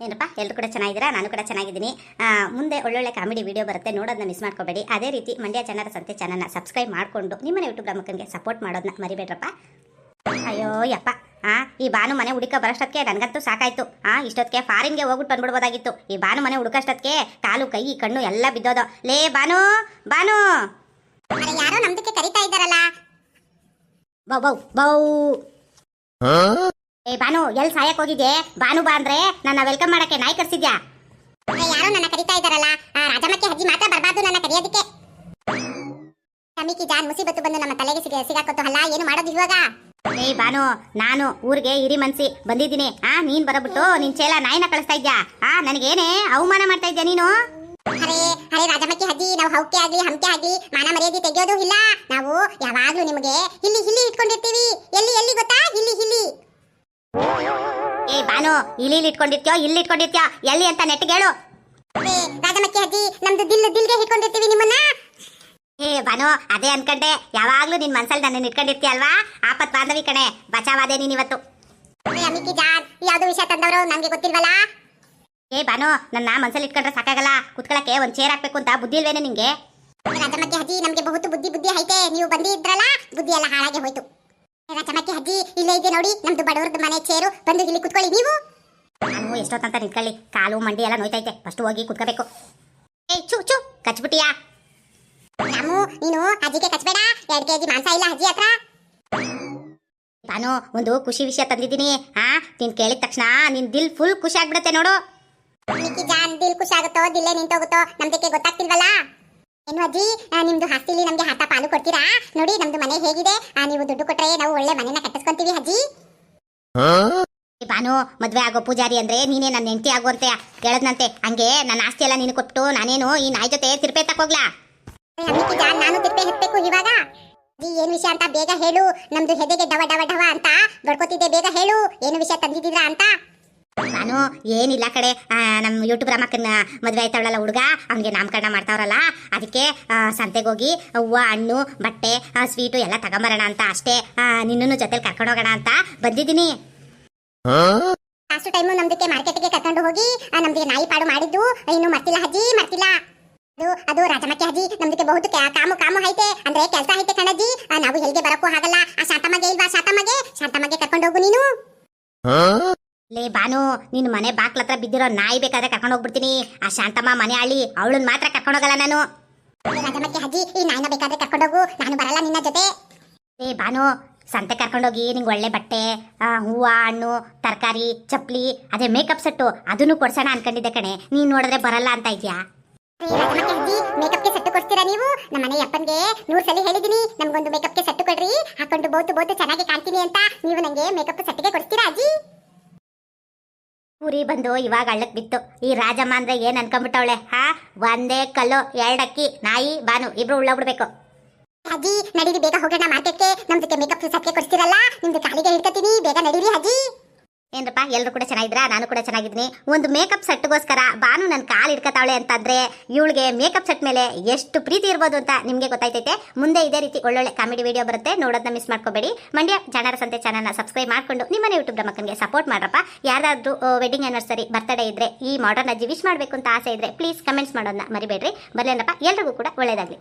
ಏನಪ್ಪ ಎಲ್ಲರೂ ಕೂಡ ಚೆನ್ನಾಗಿದ್ದೀರಾ? ನಾನು ಕೂಡ ಚೆನ್ನಾಗಿದ್ದೀನಿ. ಮುಂದೆ ಒಳ್ಳೊಳ್ಳೆ ಕಾಮಿಡಿ ವಿಡಿಯೋ ಬರುತ್ತೆ ನೋಡೋದನ್ನ ಮಿಸ್ ಮಾಡ್ಕೋಬೇಡಿ. ಅದೇ ರೀತಿ ಮಂಡ್ಯ ಜನರ ಸಂತೆ ಚಾನಲ್ನ ಸಬ್ಸ್ಕ್ರೈಬ್ ಮಾಡಿಕೊಂಡು ನಿಮ್ಮನೆ ಯೂಟ್ಯೂಬ್ ಗ್ರಾಮಕ್ಕೆ ಸಪೋರ್ಟ್ ಮಾಡೋದನ್ನ ಮರಿಬೇಡ್ರಪ್ಪ. ಅಯ್ಯೋ ಯಪ್ಪ. ಆ ಈ ಬಾನು ಮನೆ ಹುಡುಕ ಬರೋಷ್ಟಕ್ಕೆ ನನಗಂತೂ ಸಾಕಾಯ್ತು. ಆ ಇಷ್ಟೊತ್ತಿಗೆ ಫಾರಿನ್ಗೆ ಹೋಗ್ಬಿಟ್ಟು ಬಂದ್ಬಿಡ್ಬೋದಾಗಿತ್ತು. ಈ ಬಾನು ಮನೆ ಹುಡುಕಷ್ಟೊತ್ತಿಗೆ ಕಾಲು ಕೈ ಕಣ್ಣು ಎಲ್ಲ ಬಿದ್ದೋದು. ಲೇ ಬಾನು ಬಾನು ಯಾರೋ ನಮ್ದಕ್ಕೆ ಕರಿತಾ ಇದ್ದಾರಲ್ಲ? ಬೌ ಬೌ ಬೌ. ಏ ಬಾನು ಎಲ್ ಸಾಯಕ್ ಹೋಗಿದ್ದೆ ಬಾನು ಬಾ ಅಂದ್ರೆ ನನ್ನ ವೆಲ್ಕಮ್ ಮಾಡಕ್ಕೆ ನಾಯಿ ಕರ್ಸಿದ್ಯಾ? ಯಾರೋ ನನ್ನ ಕರಿತಾ ಇದ್ದಾರಲ್ಲ. ರಾಜಮಕ್ಕೆ ಹಜ್ಜಿ ಮಾತ್ರ ಬರಬಾರ್ದು ನನ್ನ ಕರೆಯೋದಕ್ಕೆ. ಕಮಿಕಿ ಜಾನ್ ಮುಸಿಬತ್ತು ಬಂದು ನಮ್ಮ ತಲೆಗೆ ಸಿಗ ಸಿಗಾಕೊತ್ತು. ಅಲ್ಲ ಏನು ಮಾಡೋದು ಇವಾಗ? ಏ ಬಾನು ನಾನು ಊರಿಗೆ ಹಿರಿ ಮನ್ಸಿ ಬಂದಿದ್ದೀನಿ. ಆ ನೀನ್ ಬರಬಿಟ್ಟು ನಿನ್ ಚೇಲ ನಾಯಿನ ಕಳಿಸ್ತಾ ಇದ್ಯಾ? ಆ ನನಗೇನೆ ಅವಮಾನ ಮಾಡ್ತಾ ಇದ್ಯಾ ನೀನು? ಅರೆ ಅರೆ ರಾಜಮಕ್ಕಿ ಹಜ್ಜಿ ನಾವು ಹೌಕೆ ಆಗ್ಲಿ ಹಂಕೆ ಆಗ್ಲಿ ಮಾನ ಮರ್ಯಾದೆ ತೆಗೆಯೋದು ಇಲ್ಲ. ನಾವು ಯಾವಾಗ್ಲೂ ನಿಮಗೆ ಇಲ್ಲಿ ಇಲ್ಲಿ ಇಟ್ಕೊಂಡಿರ್ತೀವಿ. ಎಲ್ಲಿ ಎಲ್ಲಿ ಗೊತ್ತಾ? ಇಲ್ಲಿ ಇಲ್ಲಿ. ಏ ಬಾನು ಇಲ್ಲಿ ಇಟ್ಕೊಂಡಿರ್ತೀಯೋ ಇಲ್ಲಿ ಇಟ್ಕೊಂಡಿರ್ತೀಯೋ ಎಲ್ಲಿ ಅಂತ ನೆಟ್ಟಿಗೆ ಹೇಳು. ರಾಜಮಕ್ಕಿ ಅಜ್ಜಿ ನಮ್ದು ದಿಲ್ ದಿಲ್ಗೆ ಹಿಡ್ಕೊಂಡಿರ್ತೀವಿ ನಿಮ್ಮನ್ನ. ಏ ಬಾನು ಅದೇ ಅನ್ಕಂಡೆ. ಯಾವಾಗ್ಲೂ ನಿನ್ ಮನ್ಸಲ್ಲಿ ನನ್ನ ಇಟ್ಕೊಂಡಿರ್ತೀಯ ಅಲ್ವಾ? ಆಪತ್ ಬಾಂಧವಿ ಕಣೆ ಬಚಾವಾದೆ ನೀನ್ ಇವತ್ತು ಅಮಿಕಿ ಜಾನ್ ಯಾವ್ದು ವಿಷಯ ತಂದವರು ನಮ್ಗೆ ಗೊತ್ತಿಲ್ವಲ್ಲ? ಏ ಬಾನು ನನ್ನ ಮನ್ಸಲ್ಲಿ ಇಟ್ಕೊಂಡ್ರೆ ಸಾಕಾಗಲ್ಲ. ಕುತ್ಕೊಳಕ್ಕೆ ಒಂದ್ ಚೇರ್ ಹಾಕ್ಬೇಕು ಅಂತ ಬುದ್ಧಿ ಇಲ್ವೇನೆ ನಿಂಗೆ? ರಾಜಮಕ್ಕಿ ಅಜ್ಜಿ ನಮ್ಗೆ ಬಹುತು ಬುದ್ಧಿ ಬುದ್ಧಿ ಐತೆ. ನೀವು ಬಂದಿದ್ರಲ್ಲ ಬುದ್ಧಿ ಎಲ್ಲ ಹಾಳಾಗಿ ಹೋಯ್ತು. ರಾಜಮಕ್ಕಿ ಹಜ್ಜಿ ಇಲ್ಲೇ ಇದೆ ನೋಡಿ. ನಮ್ದು ಬಡವ್ರದ್ದು ಮನೆ ಚೇರು. ಬಂದು ಇಲ್ಲಿ ಕುತ್ಕೊಳ್ಳಿ ನೀವು? ನಾನು ಎಷ್ಟೊತ್ತಂತ ನಿಂತ್ಕೊಳ್ಳಿ. ಕಾಲು ಮಂಡಿ ಎಲ್ಲ ನೋಯ್ತೈತೆ. ಫಸ್ಟ್ ಹೋಗಿ ಕುತ್ಕೋಬೇಕು. ಏ ಚು ಚು ಕಚ್ಬಿಟ್ಟಿಯಾ? ರಾಮು ನೀನು ಅಜ್ಜಿಗೆ ಕಚ್ಬೇಡ. ಎರಡ್ ಕೆಜಿ ಮಾಂಸ ಇಲ್ಲ ಹಜ್ಜಿ ಹತ್ರ. ನಾನು ಒಂದು ಖುಷಿ ವಿಷಯ ತಂದಿದ್ದೀನಿ. ಹಾ ನೀನ್ ಕೇಳಿದ ತಕ್ಷಣ ನಿನ್ ದಿಲ್ ಫುಲ್ ಖುಷಿ ಆಗ್ಬಿಡುತ್ತೆ ನೋಡು. ಜಾನ್ ದಿಲ್ ಖುಷಿ ಆಗುತ್ತೋ ದಿಲ್ಲೇ ನಿಂತೋಗುತ್ತೋ ನಮ್ದಕ್ಕೆ ಗೊತ್ತಾಗ್ತಿಲ್ವಲ್ಲ? ಏನು ಅಜ್ಜಿ ನಿಮ್ದು ಹಾಸ್ತಿಲಿ ನಮ್ಗೆ ಹತ್ತ ಪಾಲು ಕೊಡ್ತೀರಾ? ನೋಡಿ ನಮ್ದು ಮನೆ ಹೇಗಿದೆ. ಆ, ನೀವು ದುಡ್ಡು ಕೊಟ್ರೆ ನಾವು ಒಳ್ಳೆ ಮನೆನ ಕಟ್ಟಿಸ್ಕೊಂತೀವಿ ಅಜ್ಜಿ. ಬಾನು ಮದ್ವೆ ಆಗೋ ಪೂಜಾರಿ ಅಂದ್ರೆ ನೀನೇ ನನ್ನ ಹೆಂಡತಿ ಆಗುವಂತೆ ಹೇಳದ್ನಂತೆ. ಹಂಗೆ ನನ್ನ ಆಸ್ತಿ ಎಲ್ಲ ನೀನು ಕೊಟ್ಟು ನಾನೇನು ಈ ನಾಯಿ ಜೊತೆ ತಿರ್ಪೆ ತಕೋಗ್ಲಾ ನಾನು ತಿರ್ಪೆ ಹತ್ಬೇಕು ಇವಾಗ. ಏನ್ ವಿಷಯ ಅಂತ ಬೇಗ ಹೇಳು. ನಮ್ದು ಹೆದೆಗೆ ಡವ ಡವ ಡವ ಅಂತ ಬಡ್ಕೋತಿದ್ದೆ ಬೇಗ ಹೇಳು. ಏನು ವಿಷಯ ತಂದಿದ್ದೀರಾ ಅಂತ? ನಾನು ಏನಿಲ್ಲ ಕಡೆ ನಮ್ಮ ಯೂಟ್ಯೂಬ್ ರಾಮಕ್ಕನ ಮದುವೆ ಆಯ್ತಾವಳಲ್ಲ ಹುಡುಗ ಅವನಿಗೆ ನಾಮಕರಣ ಮಾಡ್ತಾವ್ರಲ್ಲ ಅದಕ್ಕೆ ಸಂತೆಗೆ ಹೋಗಿ ಹೂವು ಹಣ್ಣು ಬಟ್ಟೆ ಸ್ವೀಟು ಎಲ್ಲ ತಗೊಂಬರೋಣ ಅಂತ ಅಷ್ಟೇ ನಿನ್ನೂ ಜೊತೆಲಿ ಕರ್ಕೊಂಡು ಹೋಗೋಣ ಅಂತ ಬಂದಿದ್ದೀನಿ. ಲಾಸ್ಟ್ ಟೈಮು ನಮ್ದಕ್ಕೆ ಮಾರ್ಕೆಟ್ಗೆ ಕರ್ಕೊಂಡು ಹೋಗಿ ನಮ್ದಿಗೆ ನಾಯಿ ಪಾಡು ಮಾಡಿದ್ದು ಇನ್ನು ಮರ್ತಿಲ್ಲ ಅಜ್ಜಿ ಮರ್ತಿಲ್ಲ. ಅದು ಅದು ರಾಜಮಕ್ಕೆ ಅಜ್ಜಿ ನಮ್ದಕ್ಕೆ ಬಹುದು ಕಾಮು ಕಾಮು ಐತೆ ಅಂದ್ರೆ ಕೆಲಸ ಐತೆ ಕಣಜ್ಜಿ ನಾವು ಹೆಲ್ಗೆ ಬರಕ್ಕೂ ಆಗಲ್ಲ ಆ ಶಾಂತಮ್ಮಗೆ ಇಲ್ವಾ ಶಾಂತಮ್ಮಗೆ ಶಾಂತಮ್ಮಗೆ ಕರ್ಕೊಂಡು ಹೋಗು ನೀನು ನಿನ್ ಮನೆ ಬಾಕ್ಲ ಹತ್ರ ಬಿದ್ದಿರೋ ನಾಯಿ ಬೇಕಾದ್ರೆ ಕರ್ಕೊಂಡು ಹೋಗ್ಬಿಡ್ತೀನಿ. ಆ ಶಾಂತಮ್ಮ ಮನೆ ಆಳಿ ಅವಳನ್ನ ಮಾತ್ರ ಕರ್ಕೊಂಡು ಹೋಗಲ್ಲ ನಾನು. ರಾಜಮಕ್ಕೆ ಅಜ್ಜಿ ಈ ನಾಯಿನ ಬೇಕಾದ್ರೆ ಕರ್ಕೊಂಡು ಹೋಗು. ನಾನು ಬರಲ್ಲ ನಿನ್ನ ಜೊತೆ. ಏ ಬಾನು ಸಂತೆ ಕರ್ಕೊಂಡೋಗಿ ನಿಂಗೆ ಒಳ್ಳೆ ಬಟ್ಟೆ ಹೂವ ಹಣ್ಣು ತರಕಾರಿ ಚಪ್ಪಲಿ ಅದೇ ಮೇಕಪ್ ಸೆಟ್ಟು ಅದನ್ನು ಕೊಡ್ಸೋಣ ಅನ್ಕೊಂಡಿದ್ದೆ ಕಣೆ. ನೀನ್ ನೋಡಿದ್ರೆ ಬರಲ್ಲ ಅಂತ ಇದ್ಯಾ? ಮೇಕಪ್ಗೆ ಸೆಟ್ಟು ಕೊಡ್ತೀರಾ ನೀವು? ನಮ್ಮ ಮನೆ ಅಪ್ಪನ್ಗೆ ನೂರು ಸಲ ಹೇಳಿದೀನಿ. ನಮ್ಗೊಂದು ಮೇಕಪ್ಗೆ ಸೆಟ್ಟು ಕೊಡ್ರಿ. ಹಾಕೊಂಡು ಬೋತು ಬೋತು ಚೆನ್ನಾಗಿ ಕಾಣ್ತೀನಿ ಅಂತ. ನೀವು ನಂಗೆ ಮೇಕಪ್ ಸೆಟ್ಗೆ ಕೊಡ್ತೀರಾ ಅಜ್ಜಿ? ಊರಿ ಬಂದು ಇವಾಗ ಹಳ್ಳಕ್ ಬಿತ್ತು. ಈ ರಾಜಮ್ಮ ಅಂದ್ರೆ ಏನ್ ಅನ್ಕೊಂಡ್ಬಿಟ್ಟವಳೆ, ಹಾ? ಒಂದೇ ಕಲ್ಲು, ಎರಡಕ್ಕಿ, ನಾಯಿ, ಬಾನು, ಇಬ್ರು ಉಳ್ಳೋಗ್ಬಿಡ್ಬೇಕು ಅಜ್ಜಿ ನಡೀರಿ, ಬೇಗ ಹೋಗೋಣ ಮಾರ್ಕೆಟ್ಗೆ. ನಮ್ ಜೊತೆ ಮೇಕಪ್ ಸತ್ಯ ಕೊಡ್ತೀರಲ್ಲ ನಿಮ್ದು ಕಾಲಿಗೆ ಬೇಗ ನಡೀರಿ ಅಜ್ಜಿ ಎಲ್ಲರೂ ಕೂಡ ಚೆನ್ನಾಗಿದ್ರಾ ನಾನು ಕೂಡ ಚೆನ್ನಾಗಿದ್ದೀನಿ. ಒಂದು ಮೇಕಪ್ ಸೆಟ್ಗೋಸ್ಕರ ಬಾನು ನನ್ನ ಕಾಲು ಇಡ್ಕತಾವಳೆ ಅಂತಂದ್ರೆ ಇವಳಿಗೆ ಮೇಕಪ್ ಸೆಟ್ ಮೇಲೆ ಎಷ್ಟು ಪ್ರೀತಿ ಇರ್ಬೋದು ಅಂತ ನಿಮಗೆ ಗೊತ್ತಾಯ್ತೈತೆ. ಮುಂದೆ ಇದೇ ರೀತಿ ಒಳ್ಳೊಳ್ಳೆ ಕಾಮಿಡಿ ವಿಡಿಯೋ ಬರುತ್ತೆ. ನೋಡೋದನ್ನ ಮಿಸ್ ಮಾಡ್ಕೋಬೇಡಿ. ಮಂಡ್ಯ ಜನರ ಸಂತೆ ಚಾನಲ್ನ ಸಬ್ಸ್ಕ್ರೈಬ್ ಮಾಡ್ಕೊಂಡು ನಿಮ್ಮನೆ ಯೂಟ್ಯೂಬ್ ಮಕ್ಕಳಿಗೆ ಸಪೋರ್ಟ್ ಮಾಡ್ರಪ್ಪ. ಯಾರಾದ್ರೂ ವೆಡ್ಡಿಂಗ್ ಆನಿವರ್ಸರಿ ಬರ್ತಡೇ ಇದ್ರೆ ಈ ಮಾಡರ್ನ್ ಅಜ್ಜಿ ವಿಶ್ ಮಾಡಬೇಕು ಅಂತ ಆಸೆ ಇದ್ರೆ ಪ್ಲೀಸ್ ಕಮೆಂಟ್ಸ್ ಮಾಡೋದನ್ನ ಮರಿಬೇಡ್ರಿ. ಬರ್ಲೇನಪ್ಪ? ಎಲ್ರಿಗೂ ಕೂಡ ಒಳ್ಳೇದಾಗ್ಲಿ.